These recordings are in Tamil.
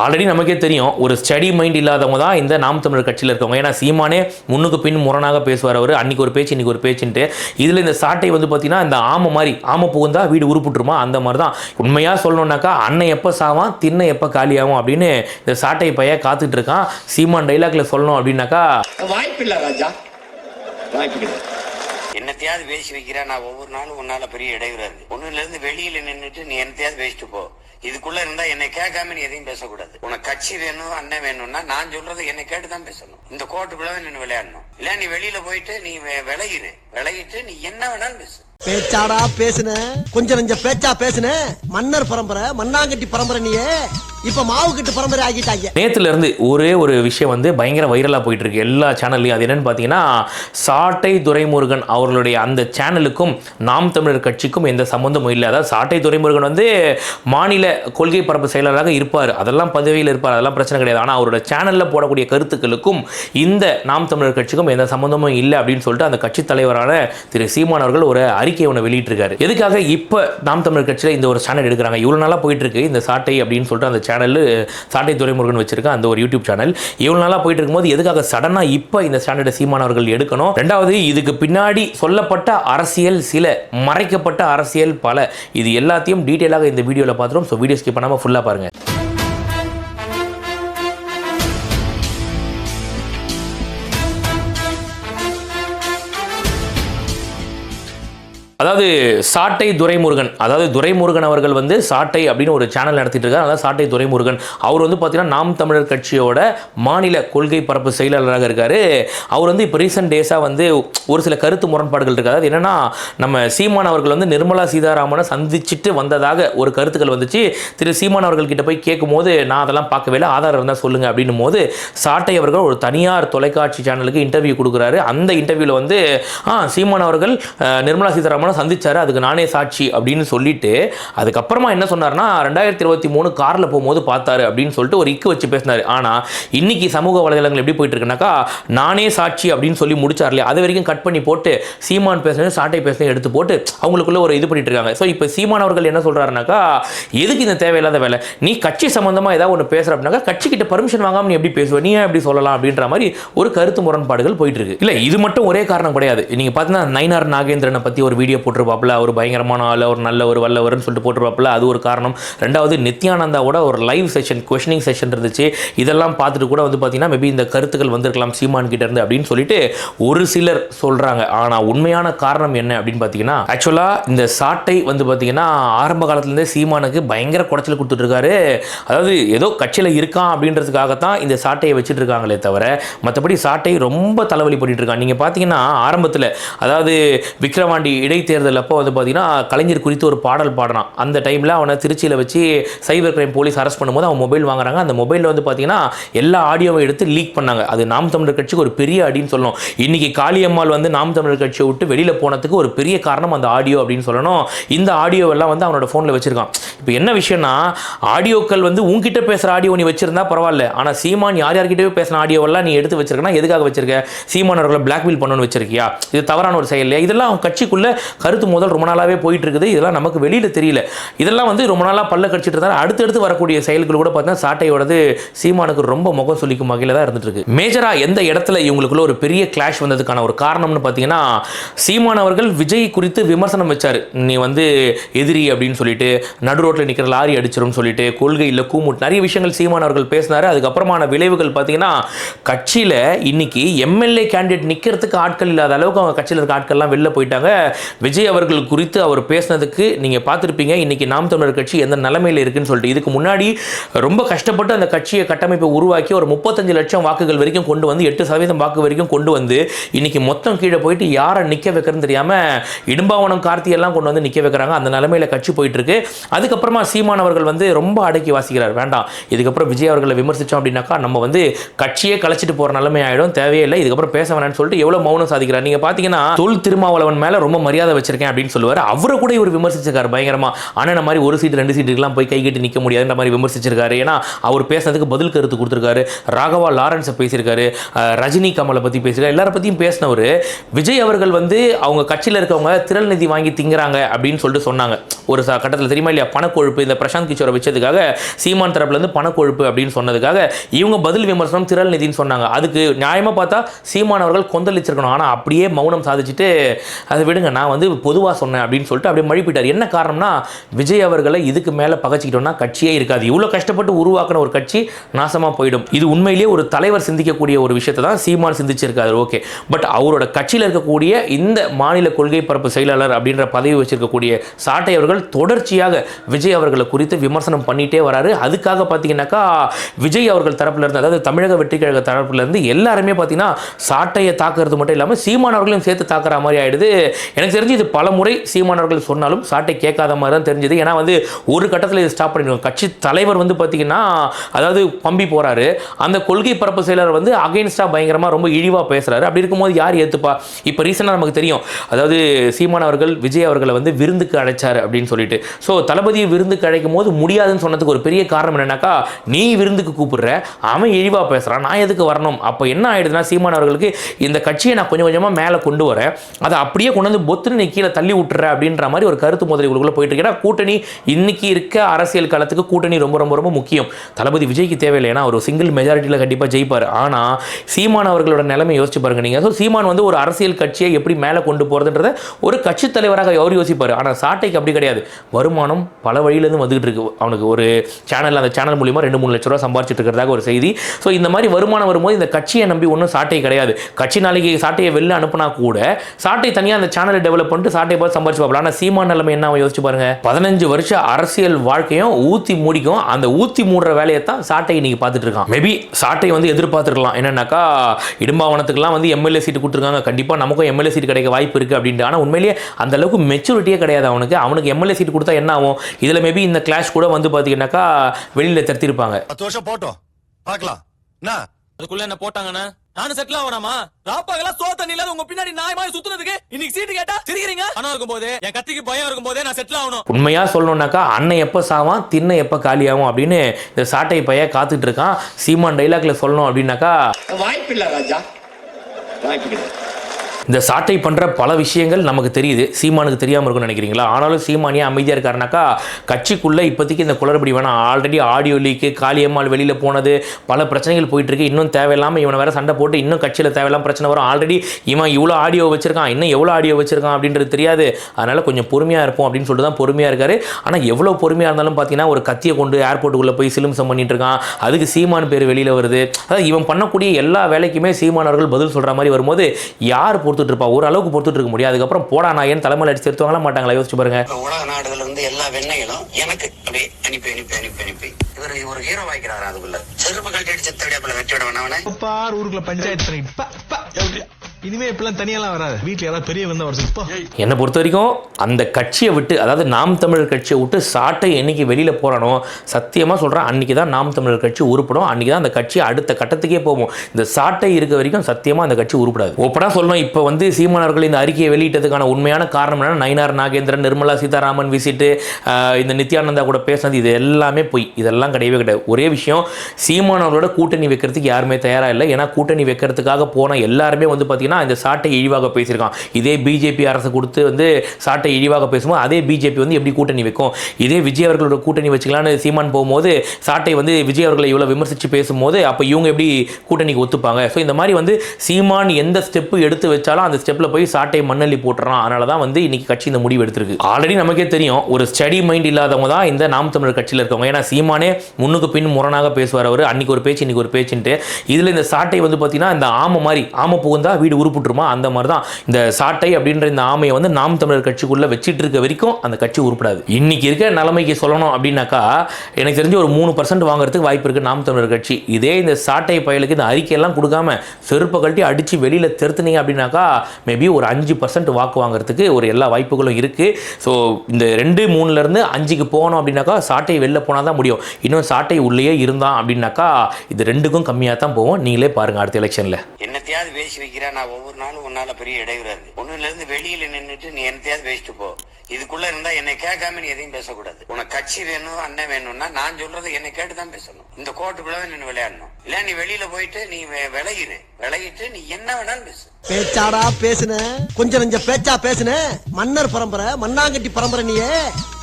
ஆல்ரெடி நமக்கே தெரியும் ஒரு ஸ்டடி மைண்ட் இல்லாதவங்க தான் இந்த நாம் தமிழர் கட்சியில் இருக்கவங்க. ஏன்னா சீமானே முன்னுக்கு பின் முரணாக பேசுவார் அவர். அன்னைக்கு ஒரு பேச்சு இன்னைக்கு ஒரு பேச்சுன்ட்டு. இதில் இந்த சாட்டை வந்து பார்த்தீங்கன்னா இந்த ஆமை மாதிரி ஆமை புகுந்தா வீடு உருப்புட்டுருமா? அந்த மாதிரி தான் உண்மையாக சொல்லணும்னாக்கா அண்ணன் எப்போ சாவான் திண்ணை எப்போ காலியாகும் அப்படின்னு இந்த சாட்டை பைய காத்துட்டு இருக்கான். சீமான் டைலாக்ல சொல்லணும் அப்படின்னாக்கா வாய்ப்பில்லை ராஜா. வாய்ப்பில்லை என்னத்தையாவது பேசி வைக்கிறா நான் ஒவ்வொரு நாளும் உன்னால பெரிய இடையூறா இருக்கு. ஒண்ணுல இருந்து வெளியில நின்னுட்டு நீ என்னத்தையாவது பேசிட்டு போ. இதுக்குள்ள இருந்தா என்னை கேட்காம நீ எதையும் பேசக்கூடாது. உனக்கு கட்சி வேணும் அண்ணன் வேணும்னா நான் சொல்றது என்னை கேட்டு தான் பேசணும். இந்த கோட்டுக்குள்ள நின்று விளையாடணும். இல்ல நீ வெளியில போயிட்டு நீ விளையிரு விளையிட்டு நீ என்ன வேணாலும் பேசு. பேச்சாடா பேசுன. கொஞ்சம் கொஞ்சம் பேச்சா பேசுன. மன்னர் பரம்பரை மண்ணாங்கட்டி பரம்பரை நீயே. இப்போ மாவு கட்டு பரம்பரை ஆகிட்டாங்க நேத்துல இருந்து ஒரே ஒரு விஷயம் வந்து பயங்கர வைரலாக போயிட்டு இருக்கு எல்லா சேனல்லையும் அது என்னன்னு பார்த்தீங்கன்னா சாட்டை துரைமுருகன் அவர்களுடைய அந்த சேனலுக்கும் நாம் தமிழர் கட்சிக்கும் எந்த சம்மந்தமும் இல்லை. அதாவது சாட்டை துரைமுருகன் வந்து மாநில கொள்கை பரப்பு செயலாளராக இருப்பார். அதெல்லாம் பதவியில் இருப்பார். அதெல்லாம் பிரச்சனை கிடையாது. ஆனால் அவரோட சேனலில் போடக்கூடிய கருத்துக்களுக்கும் இந்த நாம் தமிழர் கட்சிக்கும் எந்த சம்மந்தமும் இல்லை அப்படின்னு சொல்லிட்டு அந்த கட்சி தலைவரான திரு சீமான் அவர்கள் ஒரு அறிக்கை ஒன்று வெளியிட்டிருக்காரு. எதுக்காக இப்போ நாம் தமிழர் கட்சியில் இந்த ஒரு சேனல் எடுக்கிறாங்க? இவ்வளோ நாளாக போயிட்டு இருக்கு இந்த சாட்டை அப்படின்னு சொல்லிட்டு அந்த சேனல் சாட்டை துரைமுருகன் வச்சிருக்க அந்த ஒரு யூடியூப் சேனல் இவ்வளோ நாளாக போயிட்டு இருக்கும்போது எதுக்காக சடனாக இப்போ இந்த ஸ்டாண்டர்டை சீமானவர்கள் எடுக்கணும்? ரெண்டாவது இதுக்கு பின்னாடி சொல்லப்பட்ட அரசியல் சில மறைக்கப்பட்ட அரசியல் பல. இது எல்லாத்தையும் டீட்டெயிலாக இந்த வீடியோவில் பார்த்துரும் ஸோ வீடியோ ஸ்கிப் பண்ணாமல் ஃபுல்லாக பாருங்க. அதாவது சாட்டை துரைமுருகன் அதாவது துரைமுருகன் அவர்கள் வந்து சாட்டை அப்படின்னு ஒரு சேனல் நடத்திட்டு இருக்காரு. அதாவது சாட்டை துரைமுருகன். அவர் வந்து பார்த்தீங்கன்னா நாம் தமிழர் கட்சியோட மாநில கொள்கை பரப்பு செயலாளராக இருக்கார். அவர் வந்து இப்போ ரீசெண்ட் டேஸாக வந்து ஒரு சில கருத்து முரண்பாடுகள் இருக்குது அதாவது என்னென்னா நம்ம சீமான் அவர்கள் வந்து நிர்மலா சீதாராமனை சந்திச்சுட்டு வந்ததாக ஒரு கருத்துக்கள் வந்துச்சு. திரு சீமான் அவர்கள் கிட்ட போய் கேட்கும்போது நான் அதெல்லாம் பார்க்கவே இல்லை. ஆதாரம் இருந்தால் சொல்லுங்கள் அப்படின்னும் போது சாட்டை அவர்கள் ஒரு தனியார் தொலைக்காட்சி சேனலுக்கு இன்டர்வியூ கொடுக்குறாரு. அந்த இன்டர்வியூவில் வந்து ஆ சீமான் அவர்கள் நிர்மலா சீதாராமன் சந்திச்சாரு அதுக்கு நானே சாட்சி அப்படின்னு சொல்லிட்டு அதுக்கப்புறமா என்ன சொன்னார்னா ரெண்டாயிரத்தி இருபத்தி மூணு காரில் போகும்போது பார்த்தாரு அப்படின்னு சொல்லிட்டு ஒரு இக்கு வச்சு பேசினார். ஆனால் இன்னைக்கு சமூக வலைதளங்கள் எப்படி போயிட்டு இருக்குனாக்கா நானே சாட்சி அப்படின்னு சொல்லி முடிச்சார் இல்லையா அது வரைக்கும் கட் பண்ணி போட்டு சீமான் பேசுனது சாட்டை பேசுனது எடுத்து போட்டு அவங்களுக்குள்ள ஒரு இது பண்ணிட்டு இருக்காங்க. ஸோ இப்போ சீமான் அவர்கள் என்ன சொல்கிறாருனாக்கா எதுக்கு இந்த தேவையில்லாத வேலை? நீ கட்சி சம்மந்தமாக ஏதாவது ஒன்று பேசுகிற அப்படின்னாக்கா கட்சிக்கிட்ட பர்மிஷன் வாங்காமல் நீ எப்படி பேசுவ? நீ எப்படி சொல்லலாம் அப்படின்ற மாதிரி ஒரு கருத்து முரண்பாடுகள் போயிட்டு இருக்கு. இல்லை இது மட்டும் ஒரே காரணம் கிடையாது. நீங்கள் பார்த்தீங்கன்னா நயினார் நாகேந்திரனை பற்றி ஒரு வீடியோ போட்டிருப்பாப்புல அவர் பயங்கரமான ஆள் ஒரு நல்ல ஒரு வல்லவர்னு சொல்லிட்டு போட்டிருப்பாப்புல அது ஒரு காரணம். ரெண்டாவது நித்யானந்தாவோட ஒரு லைவ் செஷன் கொஷனிங் செஷன் இருந்துச்சு. இதெல்லாம் பார்த்துட்டு கூட வந்து பார்த்தீங்கன்னா மேபி இந்த கருத்துக்கள் வந்திருக்கலாம் சீமான் கிட்ட இருந்து அப்படின்னு சொல்லிட்டு ஒரு சிலர் சொல்கிறாங்க ஆனால் உண்மையான காரணம் என்ன அப்படின்னு பார்த்தீங்கன்னா ஆக்சுவலாக இந்த சாட்டை வந்து பார்த்தீங்கன்னா ஆரம்ப காலத்துலேருந்தே சீமானுக்கு பயங்கர குடைச்சல் கொடுத்துட்ருக்காரு. அதாவது ஏதோ கட்சியில் இருக்கான் அப்படின்றதுக்காகத்தான் இந்த சாட்டையை வச்சுட்டு இருக்காங்களே தவிர மற்றபடி சாட்டை ரொம்ப தலைவலி பண்ணிட்டு இருக்கான் நீங்கள் பார்த்தீங்கன்னா ஆரம்பத்தில் அதாவது விக்ரவாண்டி இடை இடைத்தேர்தல் அப்போ வந்து பார்த்தீங்கன்னா கலைஞர் குறித்து ஒரு பாடல் பாடுறான். அந்த டைமில் அவனை திருச்சியில் வச்சு சைபர் கிரைம் போலீஸ் அரெஸ்ட் பண்ணும்போது அவன் மொபைல் வாங்குறாங்க. அந்த மொபைலில் வந்து பார்த்தீங்கன்னா எல்லா ஆடியோவை எடுத்து லீக் பண்ணாங்க. அது நாம் தமிழர் கட்சிக்கு ஒரு பெரிய அடின்னு சொல்லணும். இன்றைக்கி காளியம்மாள் வந்து நாம் தமிழர் கட்சியை விட்டு வெளியில் போனதுக்கு ஒரு பெரிய காரணம் அந்த ஆடியோ அப்படின்னு சொல்லணும். இந்த ஆடியோவெல்லாம் வந்து அவனோட ஃபோனில் வச்சுருக்கான். இப்போ என்ன விஷயம்னா ஆடியோக்கள் வந்து உங்ககிட்ட பேசுகிற ஆடியோ நீ வச்சிருந்தா பரவாயில்ல. ஆனால் சீமான் யார் யார்கிட்டயோ பேசின ஆடியோவெல்லாம் நீ எடுத்து வச்சிருக்கனா எதுக்காக வச்சிருக்க? சீமான் அவர்களை பிளாக்மெயில் பண்ணணும்னு வச்சிருக்கியா? இது தவறான ஒரு செயல் இல்லையா? இதெல்லாம் அவன் கட்சிக்குள்ளே கருத்து முதல் ரொம்ப நாளாகவே போயிட்டு இருக்குது இதெல்லாம் நமக்கு வெளியில் தெரியல. இதெல்லாம் வந்து ரொம்ப நாளாக பல்ல கடிச்சிட்டு இருந்தாலும் அடுத்தடுத்து வரக்கூடிய செயல்கள் கூட பார்த்தீங்கன்னா சாட்டையோடது சீமானுக்கு ரொம்ப முகம் சொல்லிக்கும் வகையில் தான் இருந்துட்டு இருக்கு மேஜராக எந்த இடத்துல இவங்களுக்குள்ள ஒரு பெரிய கிளாஷ் வந்ததுக்கான ஒரு காரணம்னு பார்த்தீங்கன்னா சீமான் அவர்கள் விஜய் குறித்து விமர்சனம் வச்சார். நீ வந்து எதிரி அப்படின்னு சொல்லிட்டு நடு ரோட்டில் நிற்கிற லாரி அடிச்சிரும்னு சொல்லிட்டு கொள்கையில் கூமுட் நிறைய விஷயங்கள் சீமான் அவர்கள் பேசினார். அதுக்கப்புறமான விளைவுகள் பார்த்தீங்கன்னா கட்சியில் இன்னைக்கு எம்எல்ஏ கேண்டிடேட் நிற்கிறதுக்கு ஆட்கள் இல்லாத அளவுக்கு அவங்க கட்சியில் இருக்க ஆட்கள்லாம் வெளில போயிட்டாங்க. விஜய் அவர்கள் குறித்து அவர் பேசினதுக்கு நீங்கள் பார்த்துருப்பீங்க. இன்றைக்கி நாம் தமிழர் கட்சி எந்த நிலைமையில் இருக்குன்னு சொல்லிட்டு. இதுக்கு முன்னாடி ரொம்ப கஷ்டப்பட்டு அந்த கட்சியை கட்டமைப்பை உருவாக்கி ஒரு முப்பத்தஞ்சு லட்சம் வாக்குகள் வரைக்கும் கொண்டு வந்து எட்டு சதவீதம் வாக்கு வரைக்கும் கொண்டு வந்து இன்றைக்கி மொத்தம் கீழே போயிட்டு யாரை நிற்க வைக்கிறதுன்னு தெரியாமல் இடும்பாவனம் கார்த்தியெல்லாம் கொண்டு வந்து நிற்க வைக்கிறாங்க. அந்த நிலைமையில் கட்சி போயிட்டுருக்கு. அதுக்கப்புறமா சீமான் அவர்கள் வந்து ரொம்ப அடக்கி வாசிக்கிறார். வேண்டாம். இதுக்கப்புறம் விஜய் அவர்களை விமர்சித்தோம் அப்படின்னாக்கா நம்ம வந்து கட்சியே கலைச்சிட்டு போகிற நிலைமை ஆகிடும் தேவையில்லை இதுக்கப்புறம் பேச வேணாம்னு சொல்லிட்டு எவ்வளோ மௌனம் சாதிக்கிறார். நீங்கள் பார்த்தீங்கன்னா தொல் திருமாவளவன் மேலே ரொம்ப மரியாதை வச்சிருக்கேன் அப்படின்னு சொல்லுவார். அவரை கூட இவர் விமர்சிச்சிருக்காரு பயங்கரமா. அண்ணன் மாதிரி ஒரு சீட்டு ரெண்டு சீட்டுக்கெல்லாம் போய் கை கட்டி நிற்க முடியாதுன்ற மாதிரி விமர்சிச்சிருக்காரு. ஏன்னா அவர் பேசுனதுக்கு பதில் கருத்து கொடுத்துருக்காரு. ராகவா லாரன்ஸை பேசியிருக்காரு. ரஜினி கமலை பற்றி பேசியிருக்காரு. எல்லார பற்றியும் பேசினவர் விஜய் அவர்கள் வந்து அவங்க கட்சியில் இருக்கவங்க திரள் நிதி வாங்கி திங்கிறாங்க அப்படின்னு சொல்லிட்டு சொன்னாங்க. ஒரு கட்டத்தில் தெரியுமா இல்லையா? பணக்கொழுப்பு இந்த பிரசாந்த் கிஷோரை வச்சதுக்காக சீமான் தரப்புலேருந்து பணக்கொழுப்பு அப்படின்னு சொன்னதுக்காக இவங்க பதில் விமர்சனம் திரள் நிதின்னு சொன்னாங்க. அதுக்கு நியாயமாக பார்த்தா சீமான் அவர்கள் கொந்தளிச்சிருக்கணும். ஆனால் அப்படியே மௌனம் சாதிச்சுட்டு அதை விடுங்க நான் வந்து வந்து பொதுவாக சொன்னேன் அப்படின்னு சொல்லிட்டு அப்படியே மழுப்பிட்டார். என்ன காரணம்னா விஜய் அவர்களை இதுக்கு மேலே பகச்சிக்கிட்டோம்னா கட்சியே இருக்காது. இவ்வளோ கஷ்டப்பட்டு உருவாக்கின ஒரு கட்சி நாசமாக போயிடும். இது உண்மையிலேயே ஒரு தலைவர் சிந்திக்கக்கூடிய ஒரு விஷயத்தை தான் சீமான் சிந்திச்சிருக்காரு. ஓகே. பட் அவரோட கட்சியில் இருக்கக்கூடிய இந்த மாநில கொள்கை பரப்பு செயலாளர் அப்படின்ற பதவி வச்சிருக்கக்கூடிய சாட்டை அவர்கள் தொடர்ச்சியாக விஜய் அவர்களை குறித்து விமர்சனம் பண்ணிட்டே வராரு. அதுக்காக பார்த்தீங்கன்னாக்கா விஜய் அவர்கள் தரப்புலேருந்து அதாவது தமிழக வெற்றி கழக தரப்புலேருந்து எல்லாருமே பார்த்தீங்கன்னா சாட்டையை தாக்குறது மட்டும் இல்லாமல் சீமான் அவர்களையும் சேர்த்து தாக்குற மாதிரி ஆயிடுது. எனக்கு தெரிஞ்சு இது பல முறை சீமானவர்கள் சொன்னாலும் சாட்டை கேட்காத மாதிரி தான் தெரிஞ்சது. ஏன்னா வந்து ஒரு கட்டத்தில் இது ஸ்டாப் பண்ணிடுவோம் கட்சி தலைவர் வந்து பார்த்தீங்கன்னா அதாவது பம்பி போகிறாரு அந்த கொள்கை பரப்பு செயலர் வந்து அகைன்ஸ்டாக பயங்கரமாக ரொம்ப இழிவாக பேசுறாரு. அப்படி இருக்கும்போது யார் ஏற்றுப்பா இப்போ ரீசெண்டாக நமக்கு தெரியும். அதாவது சீமான் அவர்கள் விஜய் அவர்களை வந்து விருந்துக்கு அழைச்சார் அப்படின்னு சொல்லிட்டு. ஸோ தளபதியை விருந்துக்கு அழைக்கும் போது முடியாதுன்னு சொன்னதுக்கு ஒரு பெரிய காரணம் என்னன்னாக்கா நீ விருந்துக்கு கூப்பிடுற அவன் இழிவாக பேசுகிறான் நான் எதுக்கு வரணும்? அப்போ என்ன ஆயிடுதுன்னா சீமான் அவர்களுக்கு இந்த கட்சியை நான் கொஞ்சம் கொஞ்சமாக மேலே கொண்டு வரேன். அதை அப்படியே கொண்டு வந்து பொத்துன்னு நீ கீழே தள்ளி விட்டுற அப்படின்ற மாதிரி ஒரு கருத்து முதலுக்குள்ளே போயிட்டு இருக்கு ஏன்னா கூட்டணி இன்னைக்கு இருக்க அரசியல் காலத்துக்கு கூட்டணி ரொம்ப ரொம்ப ரொம்ப முக்கியம். தளபதி விஜய்க்கு தேவையில்லை. ஏன்னா ஒரு சிங்கிள் மெஜாரிட்டியில் கண்டிப்பாக ஜெயிப்பார். ஆனால் சீமான் அவர்களோட நிலைமை யோசிச்சு பாருங்க நீங்கள் ஸோ சீமான் வந்து ஒரு அரசியல் கட்சியை எப்படி மேலே கொண்டு போகிறதுன்றத ஒரு கட்சி தலைவராக அவர் யோசிப்பார். ஆனால் சாட்டைக்கு அப்படி கிடையாது. வருமானம் பல வழியிலேருந்து வந்துகிட்டு இருக்கு. அவனுக்கு ஒரு சேனல் அந்த சேனல் மூலியமா ரெண்டு மூணு லட்ச ரூபா சம்பாரிச்சிட்டு இருக்கிறதாக ஒரு செய்தி. ஸோ இந்த மாதிரி வருமானம் வரும்போது இந்த கட்சியை நம்பி ஒன்றும் சாட்டை கிடையாது. கட்சி நாளைக்கு சாட்டையை வெளில அனுப்புனா கூட சாட்டை தனியாக அந்த சேனலை டெவலப் பண்ணிட்டு சாட்டையை பார்த்து சம்பாரிச்சு பார்க்கலாம் ஆனால் சீமான் நிலைமை என்ன? அவன் யோசிச்சு பாருங்க. பதினஞ்சு வருஷ அரசியல் வாழ்க்கையும் ஊத்தி மூடிக்கும். அந்த ஊத்தி மூடுற வேலையை தான் சாட்டை இன்னைக்கு பார்த்துட்டு இருக்கான். மேபி சாட்டை வந்து எதிர்பார்த்துருக்கலாம். என்னன்னாக்கா இடும்பாவனத்துக்குலாம் வந்து எம்எல்ஏ சீட்டு கொடுத்துருக்காங்க. கண்டிப்பாக நமக்கும் எம்எல்ஏ சீட் கிடைக்க வாய்ப்பு இருக்குது அப்படின்ட்டு. ஆனால் உண்மையிலேயே அந்த அளவுக்கு மெச்சூரிட்டியே கிடையாது அவனுக்கு. அவனுக்கு எம்எல்ஏ சீட் கொடுத்தா என்ன ஆகும்? இதில் மேபி இந்த கிளாஷ் கூட வந்து பார்த்தீங்கன்னாக்கா வெளியில் திருத்திருப்பாங்க பத்து வருஷம் போட்டோம். பார்க்கலாம். என்ன? அதுக்குள்ள என்ன போட்டாங்கண்ணா? நானும் செட்டில் ஆகணாமா? ராப்பாக்கெல்லாம் சோ தண்ணி இல்லாத உங்க பின்னாடி நாய் மாதிரி சுத்துனதுக்கு இன்னைக்கு சீட்டு கேட்டா சிரிக்கிறீங்க? பணம் இருக்கும் போதே என் கத்திக்கு பயம் இருக்கும் போதே நான் செட்டில் ஆகணும். உண்மையாக சொல்லணுன்னாக்கா அண்ணன் எப்போ சாவான் திண்ணை எப்போ காலியாகும் அப்படின்னு இந்த சாட்டை பைய காத்துட்டு இருக்கான். சீமான் டைலாக்ல சொல்லணும் அப்படின்னாக்கா வாய்ப்பில்லை ராஜா. வாய்ப்பு இந்த சாட்டை பண்ணுற பல விஷயங்கள் நமக்கு தெரியுது. சீமானுக்கு தெரியாமல் இருக்கும்னு நினைக்கிறீங்களா? ஆனாலும் சீமானியே அமைதியாக இருக்காருனாக்கா கட்சிக்குள்ளே இப்போதைக்கு இந்த குளறுபடி வேணாம். ஆல்ரெடி ஆடியோ லீக்கு காளியம்மாள் வெளியில் போனது பல பிரச்சனைகள் போயிட்டுருக்கு. இன்னும் தேவையில்லாமல் இவனை வேறு சண்டை போட்டு இன்னும் கட்சியில் தேவையில்லாம பிரச்சனை வரும். ஆல்ரெடி இவன் இவ்வளோ ஆடியோ வச்சிருக்கான் இன்னும் எவ்வளோ ஆடியோ வச்சிருக்கான் அப்படின்றது தெரியாது. அதனால் கொஞ்சம் பொறுமையாக இருப்போம் அப்படின்னு சொல்லிட்டு தான் பொறுமையாக இருக்காரு. ஆனால் எவ்வளோ பொறுமையாக இருந்தாலும் பார்த்தீங்கன்னா ஒரு கத்தியை கொண்டு ஏர்போர்ட்டுக்குள்ளே போய் சிலும்சம் பண்ணிட்டு இருக்கான். அதுக்கு சீமான் பேர் வெளியில் வருது. அதாவது இவன் பண்ணக்கூடிய எல்லா வேலைக்குமே சீமானவர்கள் பதில் சொல்கிற மாதிரி வரும்போது யார் பொறுத்துட்டு இருப்பா ஒரு அளவுக்கு பொறுத்துட்டு இருக்க முடியாது அதுக்கப்புறம் போடா நான் ஏன் தலைமையில் அடிச்சு திருத்துவாங்களா மாட்டாங்களா யோசிச்சு பாருங்க. உலக நாடுகள் இருந்து எல்லா வெண்ணைகளும் எனக்கு அப்படியே அனுப்பி அனுப்பி அனுப்பி அனுப்பி. இவர் ஒரு ஹீரோ வாய்க்கிறாரு அதுக்குள்ள. செருப்பு கட்டி அடிச்சு தேடியாப்புல வெட்டி விட பார் ஊருக்குள்ள பஞ்சாயத்து. இனிமே இப்பெல்லாம் தனியெல்லாம் வராது. வீட்டில் யாராவது பெரிய வந்தா வர இப்போ என்னை பொறுத்த வரைக்கும் அந்த கட்சியை விட்டு அதாவது நாம் தமிழர் கட்சியை விட்டு சாட்டை என்னைக்கு வெளியில் போகிறானோ சத்தியமாக சொல்கிறேன் அன்றைக்கி தான் நாம் தமிழர் கட்சி உருப்படும் அன்றைக்கி தான் அந்த கட்சி அடுத்த கட்டத்துக்கே போகும். இந்த சாட்டை இருக்க வரைக்கும் சத்தியமாக அந்த கட்சி உருப்படாது. ஒப்படா சொல்லணும் இப்போ வந்து சீமானவர்கள் இந்த அறிக்கையை வெளியிட்டதுக்கான உண்மையான காரணம் என்னன்னா நயினார் நாகேந்திரன் நிர்மலா சீதாராமன் விசிட்டு இந்த நித்யானந்தா கூட பேசினது இது எல்லாமே பொய். இதெல்லாம் கிடையவே கிடையாது. ஒரே விஷயம் சீமானவர்களோட கூட்டணி வைக்கிறதுக்கு யாருமே தயாராக இல்லை. ஏன்னா கூட்டணி வைக்கிறதுக்காக போன எல்லாருமே வந்து பார்த்தீங்கன்னா இந்த சாட்டை இழிவாக பேசியிருக்கான். இதே பிஜேபி அரசு கொடுத்து வந்து சாட்டை இழிவாக பேசும்போது அதே பிஜேபி வந்து எப்படி கூட்டணி வைக்கும்? இதே விஜய் அவர்களோட கூட்டணி வச்சுக்கலான்னு சீமான் போகும்போது சாட்டை வந்து விஜய் அவர்களை இவ்வளோ விமர்சித்து பேசும்போது அப்போ இவங்க எப்படி கூட்டணிக்கு ஒத்துப்பாங்க? ஸோ இந்த மாதிரி வந்து சீமான் எந்த ஸ்டெப்பு எடுத்து வச்சாலும் அந்த ஸ்டெப்பில் போய் சாட்டை மண்ணள்ளி போட்டுறான். அதனால தான் வந்து இன்னைக்கு கட்சி இந்த முடிவு எடுத்திருக்கு. ஆல்ரெடி நமக்கே தெரியும் ஒரு ஸ்டடி மைண்ட் இல்லாதவங்க தான் இந்த நாம் தமிழர் கட்சியில் இருக்கவங்க. ஏன்னா சீமானே முன்னுக்கு பின் முரணாக பேசுவார் அவர். அன்னைக்கு ஒரு பேச்சு இன்னைக்கு ஒரு பேச்சுன்ட்டு. இதில் இந்த சாட்டை வந்து பார்த்தீங்கன்னா இந்த ஆமை மாதிரி ஆமை புகுந்தா வீடு உருப்பிட்டுருமா? அந்த மாதிரி தான் இந்த சாட்டை அப்படின்ற இந்த ஆமையை வந்து நாம் தமிழர் கட்சிக்குள்ளே வச்சிட்டு இருக்க வரைக்கும் அந்த கட்சி உருப்படாது. இன்னைக்கு இருக்க நிலைமைக்கு சொல்லணும் அப்படின்னாக்கா எனக்கு தெரிஞ்சு ஒரு மூணு பர்சன்ட் வாங்குறதுக்கு வாய்ப்பு இருக்குது நாம் தமிழர் கட்சி. இதே இந்த சாட்டை பயலுக்கு இந்த அறிக்கையெல்லாம் கொடுக்காம செருப்பை கழட்டி அடித்து வெளியில் திருத்துனீங்க அப்படின்னாக்கா மேபி ஒரு அஞ்சு பர்சன்ட் வாக்கு வாங்குறதுக்கு ஒரு எல்லா வாய்ப்புகளும் இருக்குது ஸோ இந்த ரெண்டு மூணுலேருந்து அஞ்சுக்கு போனோம் அப்படின்னாக்கா சாட்டை வெளில போனால் தான் முடியும். இன்னும் சாட்டை உள்ளேயே இருந்தான் அப்படின்னாக்கா இது ரெண்டுக்கும் கம்மியாக தான் போவோம் நீங்களே பாருங்கள் அடுத்த எலெக்ஷனில் என்னத்தையாவது பேசி வைக்கிறேன் நான் ஒவ்வொரு நாளும் உன்னால பெரிய இடையூறா இருக்கு ஒண்ணுல இருந்து வெளியில நின்றுட்டு நீ என்னத்தையாவது பேசிட்டு போ. இதுக்குள்ள இருந்தா என்னை கேட்காம நீ எதையும் பேசக்கூடாது. உனக்கு கட்சி வேணும் அண்ணன் வேணும்னா நான் சொல்றதை என்னை கேட்டு தான் பேசணும். இந்த கோட்டுக்குள்ள நின்று விளையாடணும். இல்ல நீ வெளியில போயிட்டு நீ விளையிரு விளையிட்டு நீ என்ன வேணாலும் பேசு. பேச்சாடா பேசுன. கொஞ்சம் கொஞ்சம் பேச்சா பேசுன. மன்னர் பரம்பரை மண்ணாங்கட்டி பரம்பரை நீயே.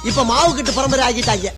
இப்ப மாவு கட்டு பரம்பரை ஆகிட்டாங்க.